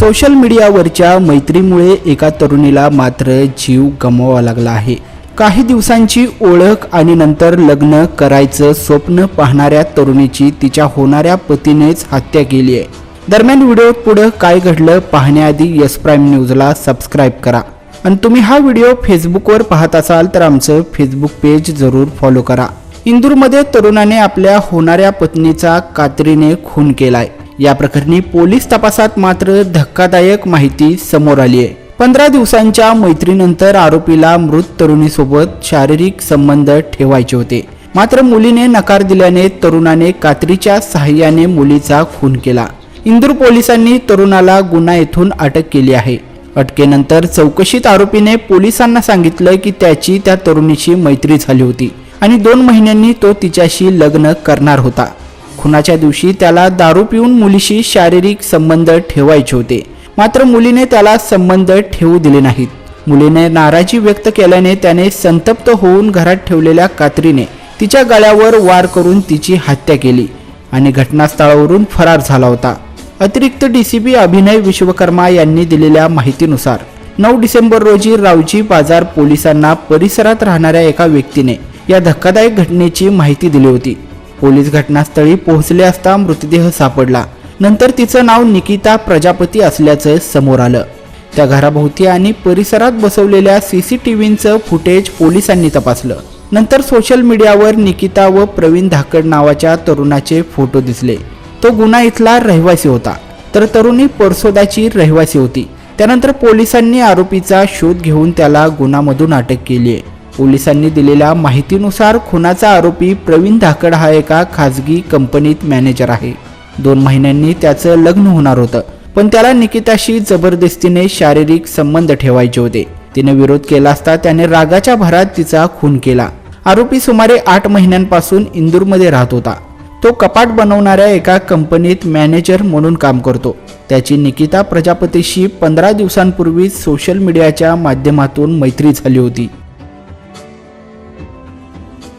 Social मीडियावरच्या मैत्रीमुळे एका तरुणीला मात्र जीव गमवावा लागला आहे. काही दिवसांची ओळख आणि नंतर लग्न करायचं स्वप्न पाहणाऱ्या तरुणीची तिच्या होणाऱ्या पतीनेच हत्या केली आहे. दरम्यान व्हिडिओ पुढं काय घडलं पाहण्याआधी यस प्राईम न्यूजला सबस्क्राईब करा. आणि तुम्ही हा व्हिडिओ फेसबुकवर पाहत असाल तर आमचं फेसबुक पेज जरूर फॉलो करा. इंदूरमध्ये तरुणाने आपल्या होणाऱ्या पत्नीचा कात्रीने खून केलाय. या प्रकरणी पोलीस तपासात मात्र धक्कादायक माहिती समोर आली आहे. पंधरा दिवसांच्या मैत्रीनंतर आरोपीला मृत तरुणीसोबत शारीरिक संबंध ठेवायचे होते. मात्र मुलीने नकार दिल्याने तरुणाने कात्रीच्या सहाय्याने मुलीचा खून केला. इंदूर पोलिसांनी तरुणाला गुन्हा येथून अटक केली आहे. अटकेनंतर चौकशीत आरोपीने पोलिसांना सांगितलं की त्याची त्या तरुणीशी मैत्री झाली होती आणि दोन महिन्यांनी तो तिच्याशी लग्न करणार होता. खुनाच्या दिवशी त्याला दारू पिऊन मुलीशी शारीरिक संबंध ठेवायचे होते. मात्र मुलीने त्याला संबंध ठेवू दिले नाहीत. मुलीने नाराजी व्यक्त केल्याने त्याने संतप्त होऊन घरात ठेवलेल्या कात्रीने तिच्या गळ्यावर वार करून तिची हत्या केली आणि घटनास्थळावरून फरार झाला होता. अतिरिक्त डीसीपी अभिनय विश्वकर्मा यांनी दिलेल्या माहितीनुसार नऊ डिसेंबर रोजी रावजी बाजार पोलिसांना परिसरात राहणाऱ्या एका व्यक्तीने या धक्कादायक घटनेची माहिती दिली होती. पोलीस घटनास्थळी पोहोचले असता मृतदेह सापडला. नंतर तिचं नाव निकिता प्रजापती असल्याचं समोर आलं. त्या घराभोवती आणि परिसरात बसवलेल्या सीसीटीव्हीचं फुटेज पोलिसांनी तपासलं. नंतर सोशल मीडियावर निकिता व प्रवीण धाकड नावाच्या तरुणाचे फोटो दिसले. तो गुन्हा इथला रहिवासी होता. तर तरुणी परसोदाची रहिवासी होती. त्यानंतर पोलिसांनी आरोपीचा शोध घेऊन त्याला गुन्हामधून अटक केली आहे पोलिसांनी दिलेल्या माहितीनुसार खुनाचा आरोपी प्रवीण धाकड हा एका खाजगी कंपनीत मॅनेजर आहे. दोन महिन्यांनी त्याचं लग्न होणार होतं पण त्याला निकिताशी जबरदस्तीने शारीरिक संबंध ठेवायचे होते. तिने विरोध केला असता त्याने रागाच्या भरात तिचा खून केला. आरोपी सुमारे आठ महिन्यांपासून इंदूरमध्ये राहत होता. तो कपाट बनवणाऱ्या एका कंपनीत मॅनेजर म्हणून काम करतो. त्याची निकिता प्रजापतीशी पंधरा दिवसांपूर्वी सोशल मीडियाच्या माध्यमातून मैत्री झाली होती.